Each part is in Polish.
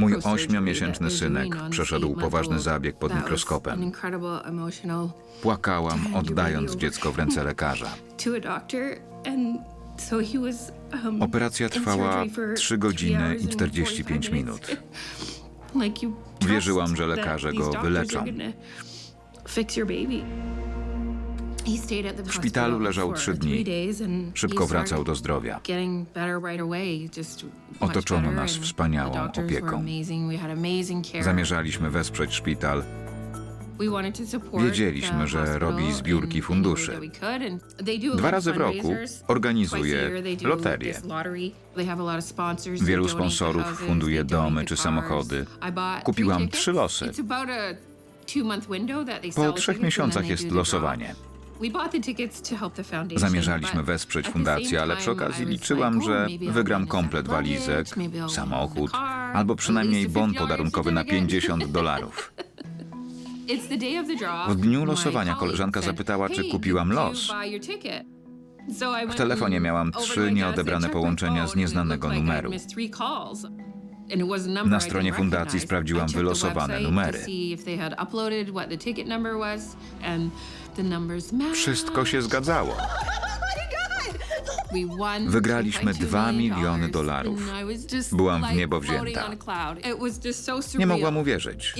Mój ośmiomiesięczny synek przeszedł poważny zabieg pod mikroskopem. Płakałam, oddając dziecko w ręce lekarza. Operacja trwała 3 godziny i 45 minut. Wierzyłam, że lekarze go wyleczą. W szpitalu leżał trzy dni. Szybko wracał do zdrowia. Otoczono nas wspaniałą opieką. Zamierzaliśmy wesprzeć szpital. Wiedzieliśmy, że robi zbiórki funduszy. Dwa razy w roku organizuje loterię. Wielu sponsorów funduje domy czy samochody. Kupiłam trzy losy. Po trzech miesiącach jest losowanie. Zamierzaliśmy wesprzeć fundację, ale przy okazji liczyłam, że wygram komplet walizek, samochód albo przynajmniej bon podarunkowy na 50 dolarów. W dniu losowania koleżanka zapytała, czy kupiłam los. W telefonie miałam trzy nieodebrane połączenia z nieznanego numeru. Na stronie fundacji sprawdziłam wylosowane numery. Wszystko się zgadzało. Wygraliśmy 2 miliony dolarów. Byłam w niebo wzięta. Nie mogłam uwierzyć.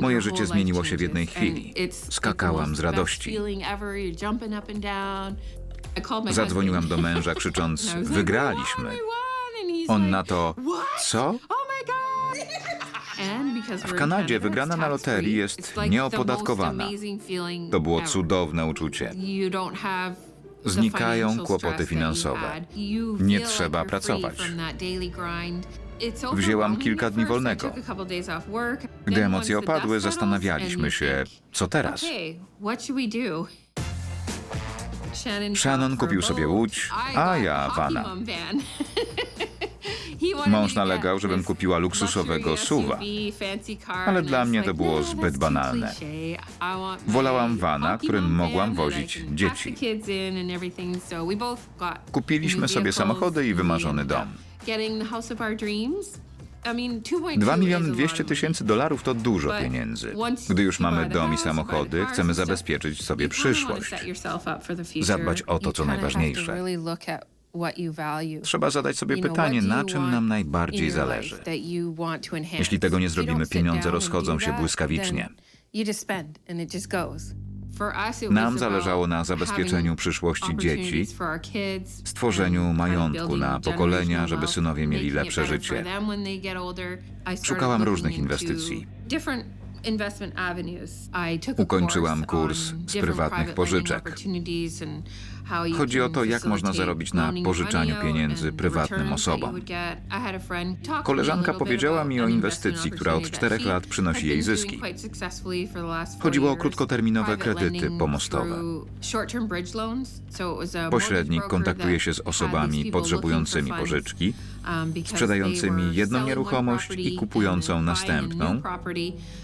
Moje życie zmieniło się w jednej chwili. Skakałam z radości. Zadzwoniłam do męża krzycząc: Wygraliśmy. On na to: Co? W Kanadzie wygrana na loterii jest nieopodatkowana. To było cudowne uczucie. Znikają kłopoty finansowe. Nie trzeba pracować. Wzięłam kilka dni wolnego. Gdy emocje opadły, zastanawialiśmy się, co teraz. Shannon kupił sobie łódź, a ja vana. Mąż nalegał, żebym kupiła luksusowego suwa. Ale dla mnie to było zbyt banalne. Wolałam vana, którym mogłam wozić dzieci. Kupiliśmy sobie samochody i wymarzony dom. 2 miliony 200 tysięcy dolarów to dużo pieniędzy. Gdy już mamy dom i samochody, chcemy zabezpieczyć sobie przyszłość. Zadbać o to, co najważniejsze. Trzeba zadać sobie pytanie, na czym nam najbardziej zależy. Jeśli tego nie zrobimy, pieniądze rozchodzą się błyskawicznie. Nam zależało na zabezpieczeniu przyszłości dzieci, stworzeniu majątku na pokolenia, żeby synowie mieli lepsze życie. Szukałam różnych inwestycji. Ukończyłam kurs z prywatnych pożyczek. Chodzi o to, jak można zarobić na pożyczaniu pieniędzy prywatnym osobom. Koleżanka powiedziała mi o inwestycji, która od czterech lat przynosi jej zyski. Chodziło o krótkoterminowe kredyty pomostowe. Pośrednik kontaktuje się z osobami potrzebującymi pożyczki, sprzedającymi jedną nieruchomość i kupującą następną,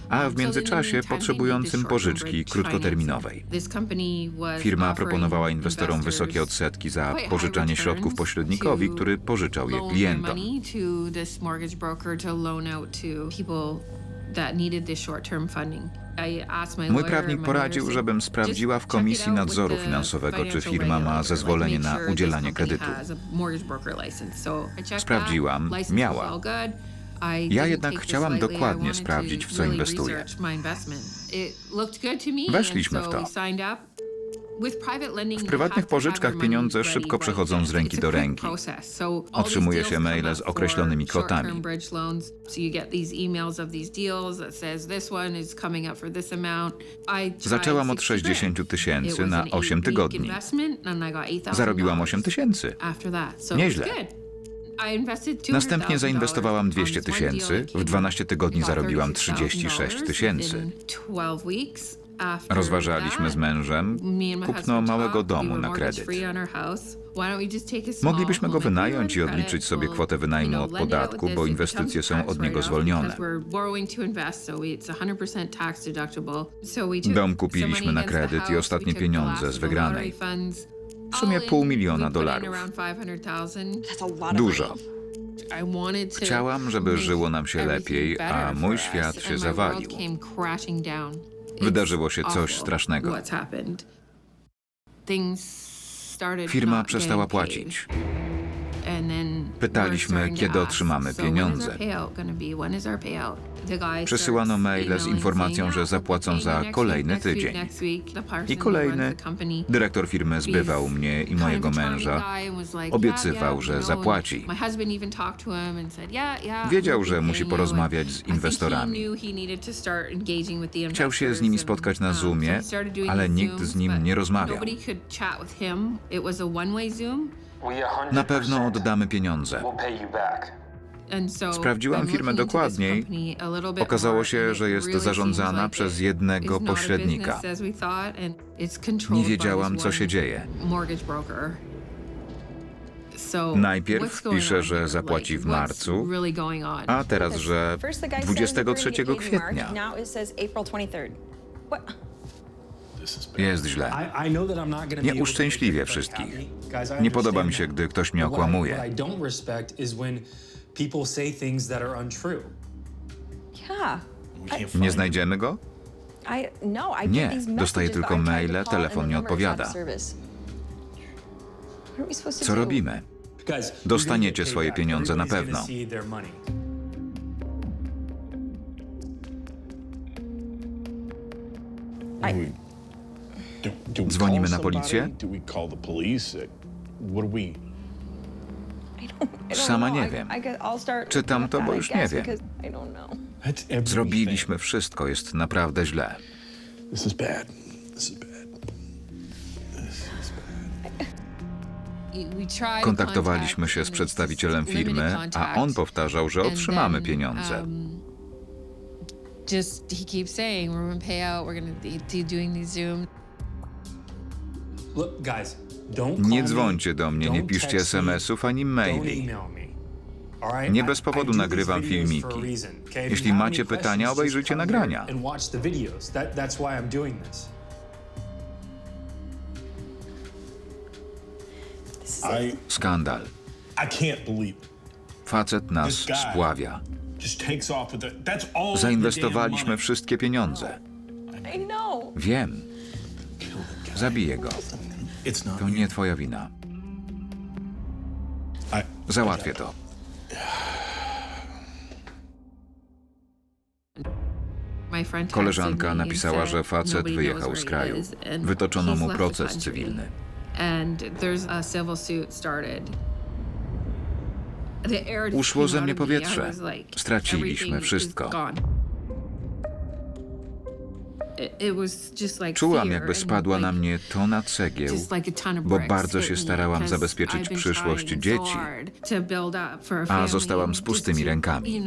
a w międzyczasie potrzebującym pożyczki krótkoterminowej. Firma proponowała inwestorom wysokie odsetki za pożyczanie środków pośrednikowi, który pożyczał je klientom. Mój prawnik poradził, żebym sprawdziła w Komisji Nadzoru Finansowego, czy firma ma zezwolenie na udzielanie kredytu. Sprawdziłam, miała. Ja jednak chciałam dokładnie sprawdzić, w co inwestuję. Weszliśmy w to. W prywatnych pożyczkach pieniądze szybko przechodzą z ręki do ręki. Otrzymuje się maile z określonymi kwotami. Zaczęłam od 60 tysięcy na 8 tygodni. Zarobiłam 8 tysięcy. Nieźle. Następnie zainwestowałam 200 tysięcy, w 12 tygodni zarobiłam 36 tysięcy. Rozważaliśmy z mężem kupno małego domu na kredyt. Moglibyśmy go wynająć i odliczyć sobie kwotę wynajmu od podatku, bo inwestycje są od niego zwolnione. Dom kupiliśmy na kredyt i ostatnie pieniądze z wygranej. W sumie pół miliona dolarów. Dużo. Chciałam, żeby żyło nam się lepiej, a mój świat się zawalił. Wydarzyło się coś strasznego. Firma przestała płacić. Pytaliśmy, kiedy otrzymamy pieniądze. Przesyłano maile z informacją, że zapłacą za kolejny tydzień. I kolejny. Dyrektor firmy zbywał mnie i mojego męża. Obiecywał, że zapłaci. Wiedział, że musi porozmawiać z inwestorami. Chciał się z nimi spotkać na Zoomie, ale nikt z nim nie rozmawiał. Na pewno oddamy pieniądze. Sprawdziłam firmę dokładniej. Okazało się, że jest zarządzana przez jednego pośrednika. Nie wiedziałam, co się dzieje. Najpierw pisze, że zapłaci w marcu, a teraz, że 23 kwietnia. Jest źle. Nie uszczęśliwię wszystkich. Nie podoba mi się, gdy ktoś mnie okłamuje. Nie znajdziemy go? Nie, dostaję tylko maile, telefon nie odpowiada. Co robimy? Dostaniecie swoje pieniądze na pewno. Dzwonimy na policję? Sama nie wiem. Czytam to, bo już nie wiem. Zrobiliśmy wszystko, jest naprawdę źle. Kontaktowaliśmy się z przedstawicielem firmy, a on powtarzał, że otrzymamy pieniądze. Just he keeps saying we're gonna pay out, we're gonna be doing these Zoom. Nie dzwońcie do mnie, nie piszcie SMS-ów ani maili. Nie bez powodu nagrywam filmiki. Jeśli macie pytania, obejrzyjcie nagrania. Skandal. Facet nas spławia. Zainwestowaliśmy wszystkie pieniądze. Wiem. Zabiję go. To nie twoja wina. Załatwię to. Koleżanka napisała, że facet wyjechał z kraju. Wytoczono mu proces cywilny. Uszło ze mnie powietrze. Straciliśmy wszystko. Czułam, jakby spadła na mnie tona cegieł, bo bardzo się starałam zabezpieczyć przyszłość dzieci, a zostałam z pustymi rękami.